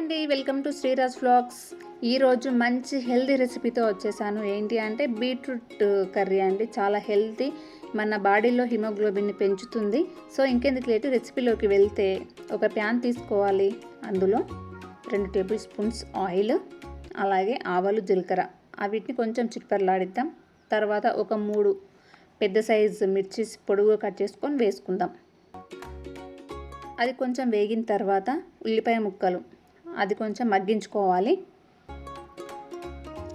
అండి welcome to Sreeraj flags ఈరోజు మంచి హెల్తీ రెసిపీతో వచ్చేసాను. ఏంటి అంటే బీట్రూట్ కర్రీ అండి. చాలా హెల్తీ మన బాడీలో హిమోగ్లోబిన్ని పెంచుతుంది. సో ఇంకెందుకు లేటు? రెసిపీలోకి వెళ్తే ఒక ప్యాన్ తీసుకోవాలి. అందులో రెండు టేబుల్ స్పూన్స్ ఆయిల్ అలాగే ఆవాలు జీలకర్ర. వీటిని కొంచెం చిట్పర్లాడిద్దాం తర్వాత ఒక మూడు పెద్ద సైజు మిర్చి పొడుగు కట్ చేసుకొని వేసుకుందాం. అది కొంచెం వేగిన తర్వాత ఉల్లిపాయ ముక్కలు. అది కొంచెం మగ్గించుకోవాలి.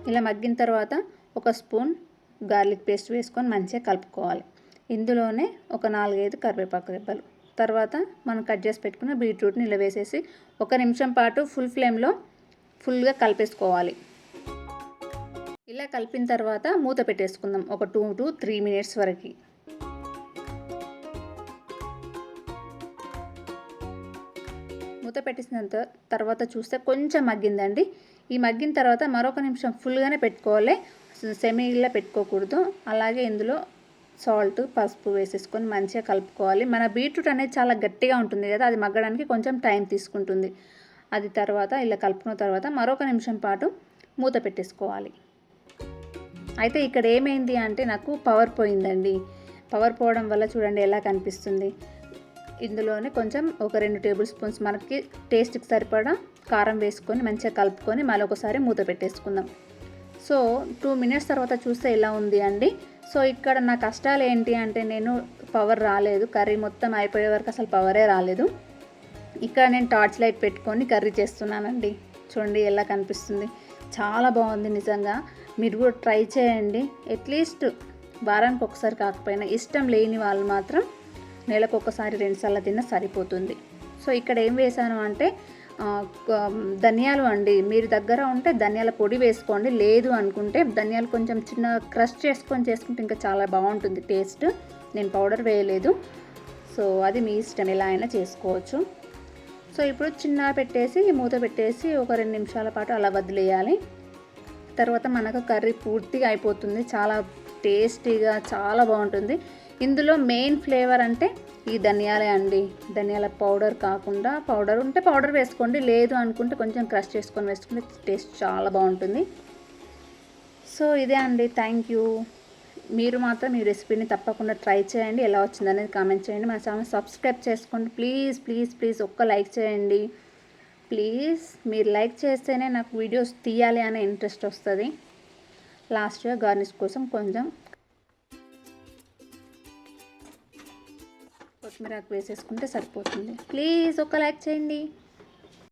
ఇలా మగ్గిన తర్వాత ఒక స్పూన్ గార్లిక్ పేస్ట్ వేసుకొని మంచిగా కలుపుకోవాలి. ఇందులోనే ఒక నాలుగైదు కరివేపాకు రెబ్బలు. తర్వాత మనం కట్ చేసి పెట్టుకున్న బీట్రూట్ని ఇలా వేసేసి ఒక నిమిషం పాటు ఫుల్ ఫ్లేమ్లో ఫుల్గా కలిపేసుకోవాలి. ఇలా కలిపిన తర్వాత మూత పెట్టేసుకుందాం. ఒక టూ టు త్రీ మినిట్స్ వరకు. మూత పెట్టేసిన తర్వాత చూస్తే కొంచెం మగ్గిందండి. ఈ మగ్గిన తర్వాత మరొక నిమిషం ఫుల్గానే పెట్టుకోవాలి. సెమీలా పెట్టుకోకూడదు. అలాగే ఇందులో సాల్ట్ పసుపు వేసేసుకొని మంచిగా కలుపుకోవాలి. మన బీట్రూట్ అనేది చాలా గట్టిగా ఉంటుంది కదా అది మగ్గడానికి కొంచెం టైం తీసుకుంటుంది. అది తర్వాత ఇలా కలుపుకున్న తర్వాత మరొక నిమిషం పాటు మూత పెట్టేసుకోవాలి. అయితే ఇక్కడ ఏమైంది అంటే నాకు పవర్ పోయిందండి. పవర్ పోవడం వల్ల చూడండి ఎలా కనిపిస్తుంది. ఇందులోనే కొంచెం ఒక రెండు టేబుల్ స్పూన్స్ మనకి టేస్ట్కి సరిపడా కారం వేసుకొని మంచిగా కలుపుకొని మళ్ళీ ఒకసారి మూత పెట్టేసుకుందాం. సో టూ మినిట్స్ తర్వాత చూస్తే ఎలా ఉంది అండి? సో ఇక్కడ నా కష్టాలు ఏంటి అంటే నేను పవర్ రాలేదు. కర్రీ మొత్తం అయిపోయే వరకు అసలు పవరే రాలేదు. ఇక్కడ నేను టార్చ్ లైట్ పెట్టుకొని కర్రీ చేస్తున్నానండి. చూడండి ఎలా కనిపిస్తుంది. చాలా బాగుంది నిజంగా. మీరు కూడా ట్రై చేయండి. అట్లీస్ట్ వారానికి ఒకసారి కాకపోయినా ఇష్టం లేని వాళ్ళు మాత్రం నెలకు ఒకసారి రెండుసార్లు తిన్నా సరిపోతుంది. సో ఇక్కడ ఏం వేసాను అంటే ధనియాలు అండి. మీరు దగ్గర ఉంటే ధనియాల పొడి వేసుకోండి. లేదు అనుకుంటే ధనియాలు కొంచెం చిన్న క్రష్ చేసుకొని చేసుకుంటే ఇంకా చాలా బాగుంటుంది టేస్ట్. నేను పౌడర్ వేయలేదు. సో అది మీ ఇష్టం. ఎలా అయినా చేసుకోవచ్చు. సో ఇప్పుడు చిన్న పెట్టేసి మూత పెట్టేసి ఒక రెండు నిమిషాల పాటు అలా వదిలేయాలి. తర్వాత మనకు కర్రీ పూర్తిగా అయిపోతుంది. చాలా టేస్టీగా చాలా బాగుంటుంది. ఇందులో మెయిన్ ఫ్లేవర్ అంటే ఈ ధనియాలే అండి. ధనియాల పౌడర్ కాకుండా పౌడర్ ఉంటే పౌడర్ వేసుకోండి. లేదు అనుకుంటే కొంచెం క్రష్ చేసుకొని వేసుకుంటే టేస్ట్ చాలా బాగుంటుంది. సో ఇదే అండి. థ్యాంక్ యూ మీరు మాత్రం ఈ రెసిపీని తప్పకుండా ట్రై చేయండి. ఎలా వచ్చిందనేది కామెంట్ చేయండి. మన ఛానల్ సబ్స్క్రైబ్ చేసుకోండి. ప్లీజ్ ప్లీజ్ ప్లీజ్ ఒక్క లైక్ చేయండి. ప్లీజ్ మీరు లైక్ చేస్తేనే నాకు వీడియోస్ తీయాలి అనే ఇంట్రెస్ట్ వస్తుంది. లాస్ట్గా గార్నిష్ కోసం కొంచెం కొత్తిమీర వేసేసుకుంటే సరిపోతుంది. ప్లీజ్ ఒక లైక్ చేయండి.